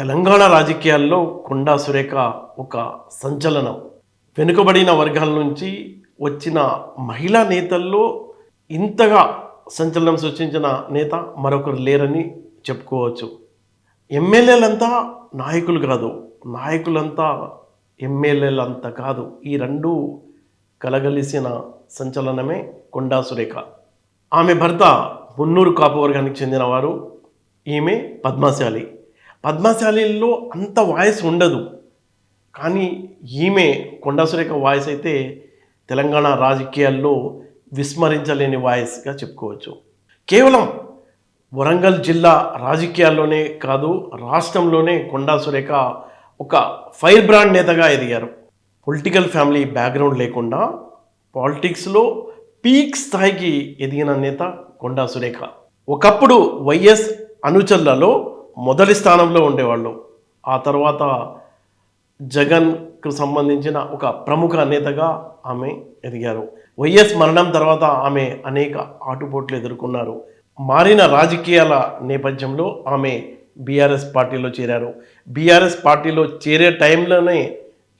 తెలంగాణ రాజకీయాల్లో కొండా సురేఖ ఒక సంచలనం. వెనుకబడిన వర్గాల నుంచి వచ్చిన మహిళా నేతల్లో ఇంతగా సంచలనం సృష్టించిన నేత మరొకరు లేరని చెప్పుకోవచ్చు. ఎమ్మెల్యేలంతా నాయకులు కాదు నాయకులంతా ఎమ్మెల్యేలంత కాదు. ఈ రెండు కలగలిసిన సంచలనమే కొండా సురేఖ. ఆమె భర్త మున్నూరు కాపు వర్గానికి చెందినవారు. ఈమె పద్మశాలి. పద్మశాలిలో అంత వాయిస్ ఉండదు. కానీ ఈమె కొండా సురేఖ వాయిస్ అయితే తెలంగాణ రాజకీయాల్లో విస్మరించలేని వాయిస్గా చెప్పుకోవచ్చు. కేవలం వరంగల్ జిల్లా రాజకీయాల్లోనే కాదు రాష్ట్రంలోనే కొండా సురేఖ ఒక ఫైర్ బ్రాండ్ నేతగా ఎదిగారు. పొలిటికల్ ఫ్యామిలీ బ్యాక్గ్రౌండ్ లేకుండా పాలిటిక్స్లో పీక్ స్థాయికి ఎదిగిన నేత కొండా సురేఖ ఒకప్పుడు వైఎస్ అనుచరులలో మొదటి స్థానంలో ఉండేవాళ్ళు. ఆ తర్వాత జగన్కు సంబంధించిన ఒక ప్రముఖ నేతగా ఆమె ఎదిగారు. వైఎస్ మరణం తర్వాత ఆమె అనేక ఆటుపోట్లు ఎదుర్కొన్నారు. మారిన రాజకీయాల నేపథ్యంలో ఆమె బీఆర్ఎస్ పార్టీలో చేరారు. బీఆర్ఎస్ పార్టీలో చేరే టైంలోనే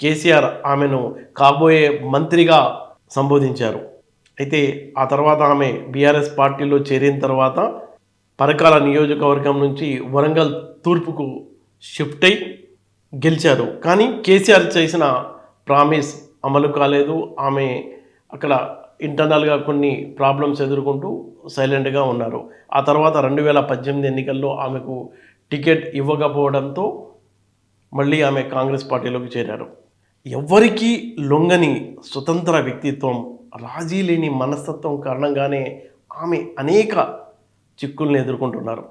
కేసీఆర్ ఆమెను కాబోయే మంత్రిగా సంబోధించారు. అయితే ఆ తర్వాత ఆమె బీఆర్ఎస్ పార్టీలో చేరిన తర్వాత పరకాల నియోజకవర్గం నుంచి వరంగల్ తూర్పుకు షిఫ్ట్ అయి గెలిచారు. కానీ కేసీఆర్ చేసిన ప్రామిస్ అమలు కాలేదు. ఆమె అక్కడ ఇంటర్నల్గా కొన్ని ప్రాబ్లమ్స్ ఎదుర్కొంటూ సైలెంట్గా ఉన్నారు. ఆ తర్వాత రెండు వేల పద్దెనిమిది ఎన్నికల్లో ఆమెకు టికెట్ ఇవ్వకపోవడంతో మళ్ళీ ఆమె కాంగ్రెస్ పార్టీలోకి చేరారు. ఎవ్వరికీ లొంగని స్వతంత్ర వ్యక్తిత్వం రాజీ లేని మనస్తత్వం కారణంగానే ఆమె అనేక చిక్కుల్ని ఎదుర్కొంటున్నారు.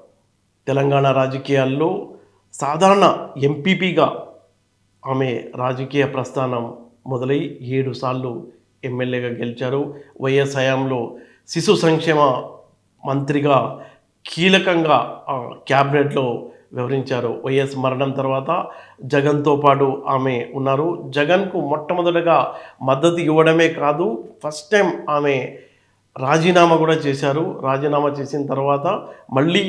తెలంగాణ రాజకీయాల్లో సాధారణ ఎంపీపీగా ఆమె రాజకీయ ప్రస్థానం మొదలై ఏడు సార్లు ఎమ్మెల్యేగా గెలిచారు. వైఎస్ హయాంలో శిశు సంక్షేమ మంత్రిగా కీలకంగా ఆ, క్యాబినెట్లో వివరించారు వైఎస్ మరణం తర్వాత జగన్తో పాటు ఆమె ఉన్నారు. జగన్కు మొట్టమొదటగా మద్దతు ఇవ్వడమే కాదు ఫస్ట్ టైం ఆమె రాజీనామా కూడా చేశారు. రాజీనామా చేసిన తర్వాత మళ్ళీ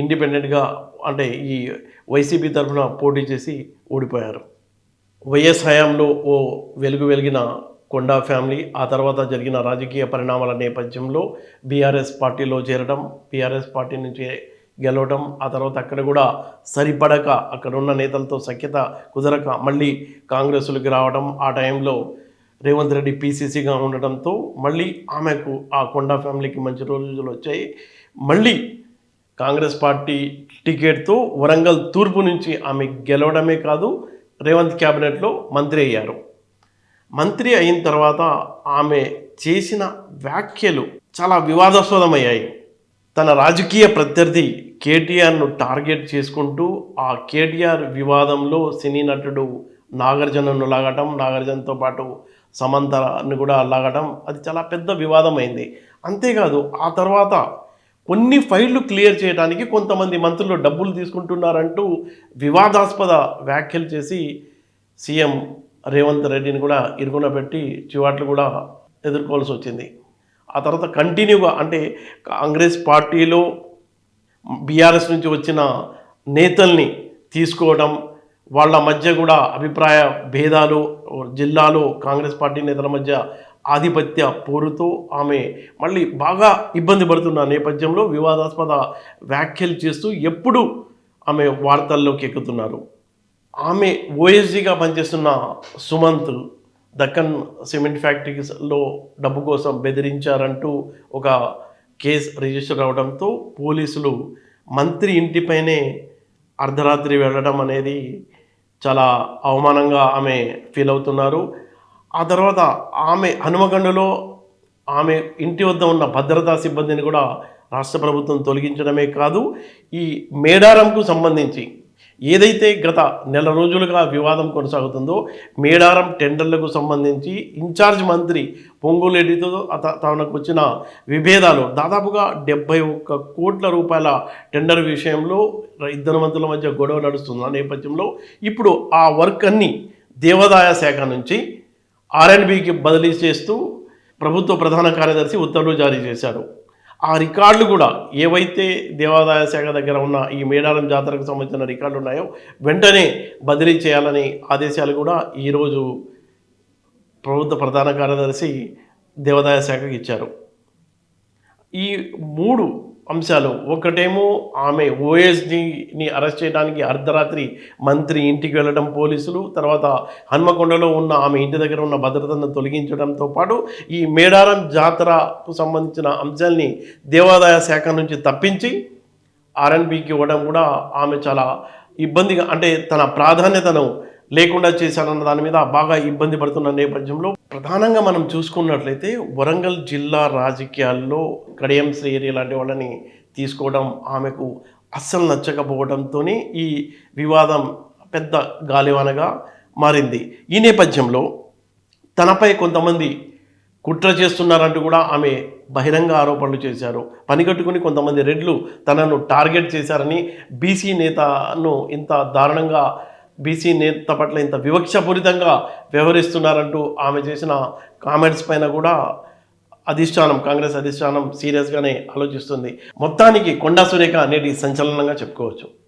ఇండిపెండెంట్గా అంటే ఈ వైసీపీ తరఫున పోటీ చేసి ఓడిపోయారు. వైఎస్ హయాంలో ఓ వెలుగు వెలిగిన కొండా ఫ్యామిలీ ఆ తర్వాత జరిగిన రాజకీయ పరిణామాల నేపథ్యంలో బీఆర్ఎస్ పార్టీలో చేరడం బీఆర్ఎస్ పార్టీ నుంచి గెలవడం ఆ తర్వాత అక్కడ కూడా సరిపడక అక్కడ ఉన్న నేతలతో సఖ్యత కుదరక మళ్ళీ కాంగ్రెస్లోకి రావడం ఆ టైంలో రేవంత్ రెడ్డి పీసీసీగా ఉండడంతో మళ్ళీ ఆమెకు ఆ కొండా ఫ్యామిలీకి మంచి రోజులు వచ్చాయి. మళ్ళీ కాంగ్రెస్ పార్టీ టికెట్తో వరంగల్ తూర్పు నుంచి ఆమె గెలవడమే కాదు రేవంత్ క్యాబినెట్లో మంత్రి అయ్యారు. మంత్రి అయిన తర్వాత ఆమె చేసిన వ్యాఖ్యలు చాలా వివాదాస్పదమయ్యాయి. తన రాజకీయ ప్రత్యర్థి కేటీఆర్ను టార్గెట్ చేసుకుంటూ ఆ కేటీఆర్ వివాదంలో సినీ నటుడు నాగార్జునను లాగటం నాగార్జునతో పాటు సమంతరాన్ని కూడా లాగటం అది చాలా పెద్ద వివాదం అయింది అంతేకాదు ఆ తర్వాత కొన్ని ఫైళ్ళు క్లియర్ చేయడానికి కొంతమంది మంత్రులు డబ్బులు తీసుకుంటున్నారంటూ వివాదాస్పద వ్యాఖ్యలు చేసి సీఎం రేవంత్ రెడ్డిని కూడా ఇరుగున పెట్టి చివాట్లు కూడా ఎదుర్కోవాల్సి వచ్చింది. ఆ తర్వాత కంటిన్యూగా అంటే కాంగ్రెస్ పార్టీలో బీఆర్ఎస్ నుంచి వచ్చిన నేతల్ని తీసుకోవడం వాళ్ళ మధ్య కూడా అభిప్రాయ భేదాలు జిల్లాలో కాంగ్రెస్ పార్టీ నేతల మధ్య ఆధిపత్య పోరుతో ఆమె మళ్ళీ బాగా ఇబ్బంది పడుతున్న నేపథ్యంలో వివాదాస్పద వ్యాఖ్యలు చేస్తూ ఎప్పుడు ఆమె వార్తల్లోకి ఎక్కుతున్నారు. ఆమె ఓఎస్జీగా పనిచేస్తున్న సుమంత్ దక్కన్ సిమెంట్ ఫ్యాక్టరీస్లో డబ్బు కోసం బెదిరించారంటూ ఒక కేసు రిజిస్టర్ అవడంతో పోలీసులు మంత్రి ఇంటిపైనే అర్ధరాత్రి వెళ్ళడం అనేది చాలా అవమానంగా ఆమె ఫీల్ అవుతున్నారు. ఆ తర్వాత ఆమె హనుమగండలో ఆమె ఇంటి వద్ద ఉన్న భద్రతా సిబ్బందిని కూడా రాష్ట్ర ప్రభుత్వం తొలగించడమే కాదు ఈ మేడారంకు సంబంధించి ఏదైతే గత నెల రోజులుగా వివాదం కొనసాగుతుందో మేడారం టెండర్లకు సంబంధించి ఇన్ఛార్జ్ మంత్రి పొంగులెడ్డితో అత- తనకు వచ్చిన విభేదాలు దాదాపుగా డెబ్బై ఒక్క కోట్ల రూపాయల టెండర్ విషయంలో ఇద్దరు మంత్రుల మధ్య గొడవ నడుస్తుంది ఆ నేపథ్యంలో ఇప్పుడు ఆ వర్క్ అన్ని దేవాదాయ శాఖ నుంచి ఆర్ఎండ్బికి బదిలీ చేస్తూ ప్రభుత్వ ప్రధాన కార్యదర్శి ఉత్తర్వులు జారీ చేశారు. ఆ రికార్డులు కూడా ఏవైతే దేవాదాయ శాఖ దగ్గర ఉన్న ఈ మేడారం జాతరకు సంబంధించిన రికార్డులు ఉన్నాయో వెంటనే బదిలీ చేయాలని ఆదేశాలు కూడా ఈరోజు ప్రభుత్వ ప్రధాన కార్యదర్శి దేవాదాయ శాఖకి ఇచ్చారు. ఈ మూడు అంశాలు. ఒకటేమో ఆమె ఓఎస్డిని అరెస్ట్ చేయడానికి అర్ధరాత్రి మంత్రి ఇంటికి వెళ్ళడం పోలీసులు తర్వాత హన్మకొండలో ఉన్న ఆమె ఇంటి దగ్గర ఉన్న భద్రతను తొలగించడంతో పాటు ఈ మేడారం జాతరకు సంబంధించిన అంశాల్ని దేవాదాయ శాఖ నుంచి తప్పించి ఆర్ఎన్బికి ఇవ్వడం కూడా ఆమె చాలా ఇబ్బందిగా అంటే తన ప్రాధాన్యతను లేకుండా చేశారన్న దాని మీద బాగా ఇబ్బంది పడుతున్న నేపథ్యంలో ప్రధానంగా మనం చూసుకున్నట్లయితే వరంగల్ జిల్లా రాజకీయాల్లో కడియం శ్రీహరి లాంటి వాళ్ళని తీసుకోవడం ఆమెకు అస్సలు నచ్చకపోవడంతో ఈ వివాదం పెద్ద గాలివానగా మారింది. ఈ నేపథ్యంలో తనపై కొంతమంది కుట్ర చేస్తున్నారంటూ కూడా ఆమె బహిరంగ ఆరోపణలు చేశారు. పనిగట్టుకుని కొంతమంది రెడ్లు తనను టార్గెట్ చేశారని బీసీ నేతను ఇంత దారుణంగా బీసీ నేత పట్ల ఇంత వివక్షపూరితంగా వ్యవహరిస్తున్నారంటూ ఆమె చేసిన కామెంట్స్ పైన కూడా అధిష్టానం కాంగ్రెస్ అధిష్టానం సీరియస్గానే ఆలోచిస్తుంది. మొత్తానికి కొండా సురేఖ నేటి సంచలనంగా చెప్పుకోవచ్చు.